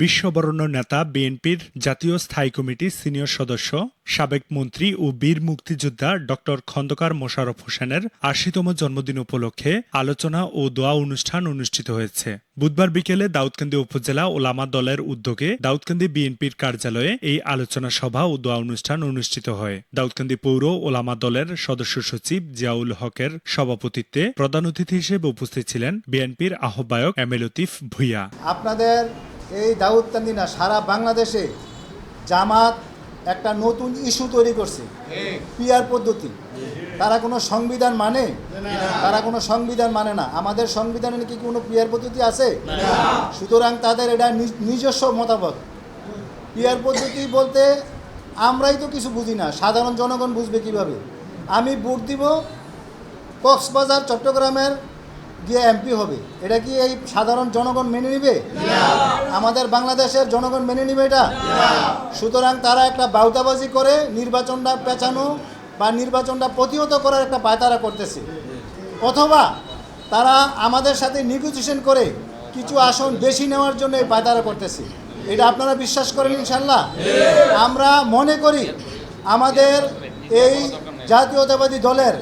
বিশ্ববরণ্য নেতা বিএনপির জাতীয় স্থায়ী কমিটির সিনিয়র সদস্য, সাবেক মন্ত্রী ও বীর মুক্তিযোদ্ধা ডক্টর খন্দকার মোশাররফ হোসেনের আশিতম জন্মদিন উপলক্ষে আলোচনা ও দোয়া অনুষ্ঠান অনুষ্ঠিত হয়েছে। বুধবার বিকেলে দাউদকান্দি উপজেলা ওলামা দলের উদ্যোগে দাউদকান্দি বিএনপির কার্যালয়ে এই আলোচনা সভা ও দোয়া অনুষ্ঠান অনুষ্ঠিত হয়। দাউদকান্দি পৌর ওলামা দলের সদস্য সচিব জিয়াউল হকের সভাপতিত্বে প্রধান অতিথি হিসেবে উপস্থিত ছিলেন বিএনপির আহ্বায়ক এম লতিফ ভুইয়া। আপনাদের এই দাউদকান্দি না, সারা বাংলাদেশে জামাত একটা নতুন ইস্যু তৈরি করছে। পিয়ার পদ্ধতি। তারা কোনো সংবিধান মানে? তারা কোনো সংবিধান মানে না। আমাদের সংবিধানে কি কোনো পিয়ার পদ্ধতি আছে? সুতরাং তাদের এটা নিজ- নিজস্ব মতামত। পিয়ার পদ্ধতি বলতে আমরাই তো কিছু বুঝি না। সাধারণ জনগণ বুঝবে কীভাবে? আমি ভোট দিব কক্সবাজার, চট্টগ্রামের গিয়ে এমপি হবে। এটা কি এই সাধারণ জনগণ মেনে নিবে? আমাদের বাংলাদেশের জনগণ মেনে নিবে এটা? সুতরাং তারা একটা বাউতাবাজি করে নির্বাচনটা পেঁচানো বা নির্বাচনটা প্রতিহত করার একটা পায়তারা করতেছে। অথবা তারা আমাদের সাথে নেগোসিয়েশন করে কিছু আসন বেশি নেওয়ার জন্য এই পায়তারা করতেছে। এটা আপনারা বিশ্বাস করেন ইনশাল্লাহ আমরা মনে করি আমাদের এই জাতীয়তাবাদী দলের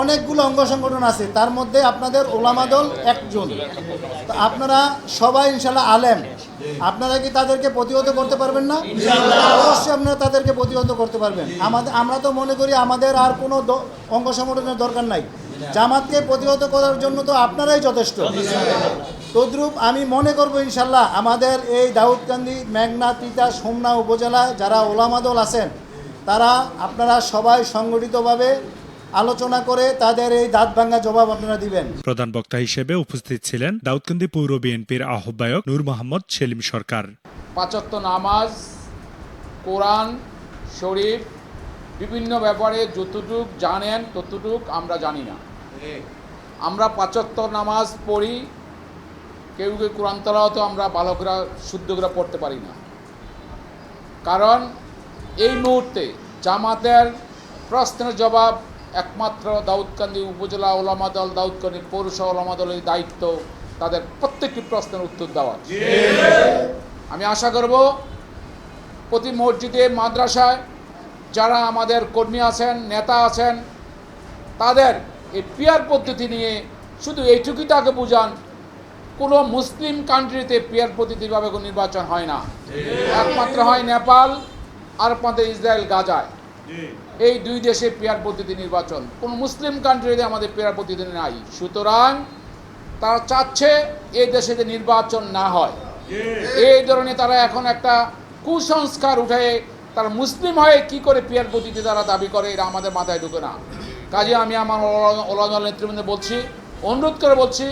অনেকগুলো অঙ্গ সংগঠন আছে, তার মধ্যে আপনাদের ওলামা দল একজন। তো আপনারা সবাই ইনশাল্লাহ আলেম। আপনারা কি তাদেরকে প্রতিহত করতে পারবেন না? অবশ্যই আপনারা তাদেরকে প্রতিহত করতে পারবেন। আমাদের, আমরা তো মনে করি আমাদের আর কোনো অঙ্গ সংগঠনের দরকার নাই। জামাতকে প্রতিহত করার জন্য তো আপনারাই যথেষ্ট। তদ্রূপ আমি মনে করব ইনশাল্লাহ আমাদের এই দাউদকান্দি, মেঘনা, তিতা, সোমনা উপজেলা যারা ওলামা দল আছেন, তারা আপনারা সবাই সংগঠিতভাবে আলোচনা করে তাদের এই দাঁত ভাঙ্গা জবাব আপনারা দিবেন। প্রধান বক্তা হিসেবে উপস্থিত ছিলেন দাউদকান্দি পৌর বিএনপির আহ্বায়ক নূর মোহাম্মদ সেলিম সরকার। পাঁচত্ব নামাজ কোরআন শরীফ বিভিন্ন ব্যাপারে যতটুক জানেন ততটুক আমরা জানি না। আমরা পাঁচত্ব নামাজ পড়ি কেউ কেউ কোরআন তো আমরা বালকরা শুদ্ধ করে পড়তে পারি না। কারণ এই মুহূর্তে জামাতের প্রশ্নের জবাব একমাত্র দাউদকান্দি উপজেলা ওলামা দল দাউদকান্দি পৌরসভা ওলামা দলের দায়িত্ব তাদের প্রত্যেকটি প্রশ্নের উত্তর দেওয়া আমি আশা করব প্রতি মসজিদে মাদ্রাসায় যারা আমাদের কর্মী আছেন নেতা আছেন তাদের এই পিয়ার পদ্ধতি নিয়ে শুধু এইটুকুই তাকে বুঝান কোনো মুসলিম কান্ট্রিতে পিয়ার পদ্ধতিভাবে কোনো নির্বাচন হয় না। একমাত্র হয় নেপাল আর একমাত্র ইসরায়েল গাজায়। এই দুই দেশে পেয়ার পদ্ধতি নির্বাচন। কোন মুসলিম কান্ট্রিতে আমাদের পেয়ার পদ্ধতি নাই। সুতরাং তারা চাচ্ছে এই দেশে যে নির্বাচন না হয়। এই ধরনের তারা এখন একটা কুসংস্কার উঠে তারা মুসলিম হয়ে কি করে পেয়ার পদ্ধতি তারা দাবি করে, এটা আমাদের মাথায় ঢুকে না। কাজে আমি আমার ওলাদল নেতৃবৃন্দ বলছি, অনুরোধ করে বলছি,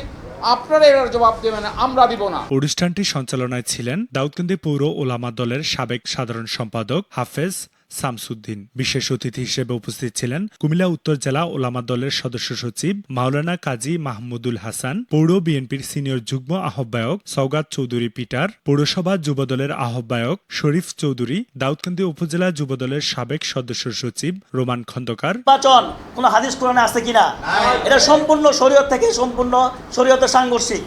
আপনারা এর জবাব দেবেন, আমরা দিব না। অনুষ্ঠানটি সঞ্চালনায় ছিলেন দাউদকান্দি পৌর ওলামা দলের সাবেক সাধারণ সম্পাদক হাফেজ শামসুদ্দিন বিশেষ অতিথি হিসেবে উপস্থিত ছিলেন কুমিল্লা উত্তর জেলা ওলামা দলের সদস্য সচিব মাওলানা কাজী মাহমুদুল হাসান পৌর বিএনপির সিনিয়র যুগ্ম আহ্বায়ক সৌগাত চৌধুরী পিটার পৌরসভা যুবদলের আহ্বায়ক শরীফ চৌধুরী দাউদকান্দি উপজেলা যুবদলের সাবেক সদস্য সচিব রোমান খন্দকার। নির্বাচন কোনো হাদিস কোরআনে আছে কিনা? এটা সম্পূর্ণ শরীয়ত থেকে সম্পূর্ণ শরীয়তের সাংঘর্ষিক।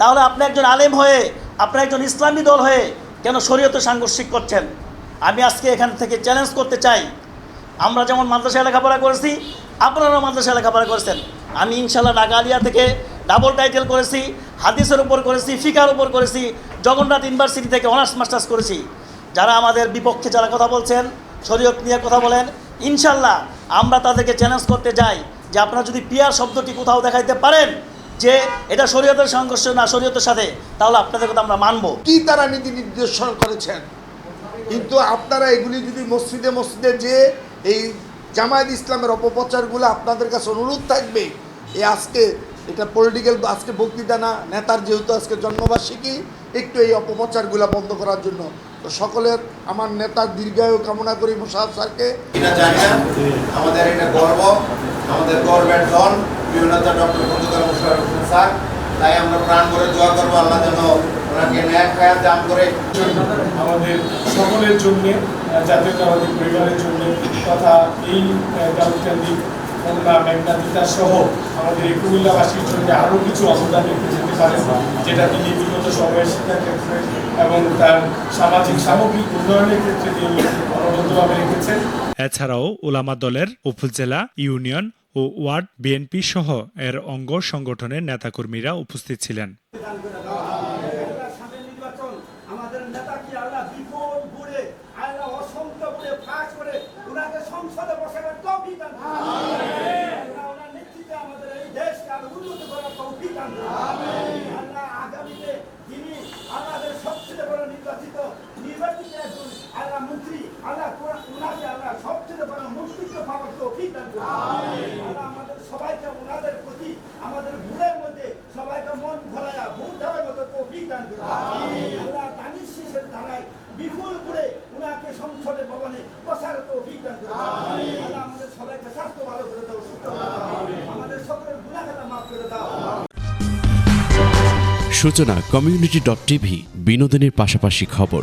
তাহলে আপনি একজন আলেম হয়ে আপনি একজন ইসলামী দল হয়ে কেন শরীয়তের সাংঘর্ষিক করছেন? আমি আজকে এখান থেকে চ্যালেঞ্জ করতে চাই। আমরা যেমন মাদ্রাসায় লেখাপড়া করেছি, আপনারাও মাদ্রাসায় লেখাপড়া করেছেন। আমি ইনশাল্লাহ ঢাকা আলিয়া থেকে ডাবল টাইটেল করেছি, হাদিসের উপর করেছি, ফিকার উপর করেছি, জগন্নাথ ইউনিভার্সিটি থেকে অনার্স মাস্টার্স করেছি। যারা আমাদের বিপক্ষে যারা কথা বলছেন, শরীয়ত নিয়ে কথা বলেন ইনশাল্লাহ আমরা তাদেরকে চ্যালেঞ্জ করতে যাই। যে আপনারা যদি পিয়ার শব্দটি কোথাও দেখাইতে পারেন, যে এটা শরীয়তের সংঘর্ষ না শরীয়তের সাথে, তাহলে আপনাদের কথা আমরা মানবো। কি তারা নীতি নির্দেশন করেছেন? কিন্তু আপনারা এগুলি যদি মসজিদে মসজিদে যে এই জামায়াত ইসলামের অপপ্রচারগুলো আপনাদের কাছে অনুরোধ থাকবে এই আজকে এটা পলিটিক্যাল আজকে বক্তৃতা না, নেতার যেহেতু আজকে জন্মবার্ষিকী, একটু এই অপপ্রচারগুলো বন্ধ করার জন্য। তো সকলের, আমার নেতার দীর্ঘায়ু কামনা করি মোশাহাব স্যারকে। এটা আমাদের এটা গর্ব, আমাদের গর্বের ধন বিভিন্নতা ডক্টর স্যার। তাই আমরা প্রাণ করে দোয়া করব আল্লাহ যেন ওনাকে ন্যায় খায়াত দান করে আমাদের সকলের জন্য জাতীয়তাবাদী পরিবারের জন্য তথা এই দাউদকান্দি খুলনা মেঘনা তিতাস সহ আমাদের এই কুমিল্লাবাসীর জন্য আরও কিছু অবদান রেখে যেতে পারেন যেটা তিনি বিগত সময়ের শিক্ষার ক্ষেত্রে এবং তার সামাজিক সামগ্রিক উন্নয়নের ক্ষেত্রে তিনি অনবদ্যভাবে রেখেছেন। এছাড়াও ওলামা দলের উপজেলা ইউনিয়ন ও ওয়ার্ড বিএনপি সহ এর অঙ্গ সংগঠনের নেতাকর্মীরা উপস্থিত ছিলেন সামনে নির্বাচন আমাদের নেতাকে আল্লাহ বিপুল ঘুরে আল্লাহ অসংখ্য ঘুরে ফাঁস করে ওনাকে সংসদে বসাবার তৌফিক দান করুন। আল্লাহ ওনার নেতৃত্বে আমাদের এই দেশকে আরও উন্নত করার তৌফিক দান করুন। আল্লাহ আগামীতে যিনি আমাদের সবচেয়ে বড় নির্বাচিত নির্বাচিত একজন আল্লাহ মন্ত্রী আল্লাহ কোরআন- ওনাকে আল্লাহ সবচেয়ে বড় মন্ত্রিত্ব পাওয়ার তৌফিক দান করুন। আল্লাহ আমাদের সবাইকে ওনাদের প্রতি আমাদের ভুলের মধ্যে সবাইকে মন ভরায়া ভুল দেওয়ার মতো তৌফিক দান করুন। আল্লাহ দানিশ শেষের ধারায় বিপুল করে ওনাকে সংসদে ভবনে বসার তৌফিক দান করুন। আল্লাহ আমাদের সবাইকে স্বাস্থ্য ভালো করে দাও সুস্থ আমাদের সকলের মাফ করে দাও সূচনা কমিউনিটি ডট টিভি বিনোদনের পাশাপাশি খবর।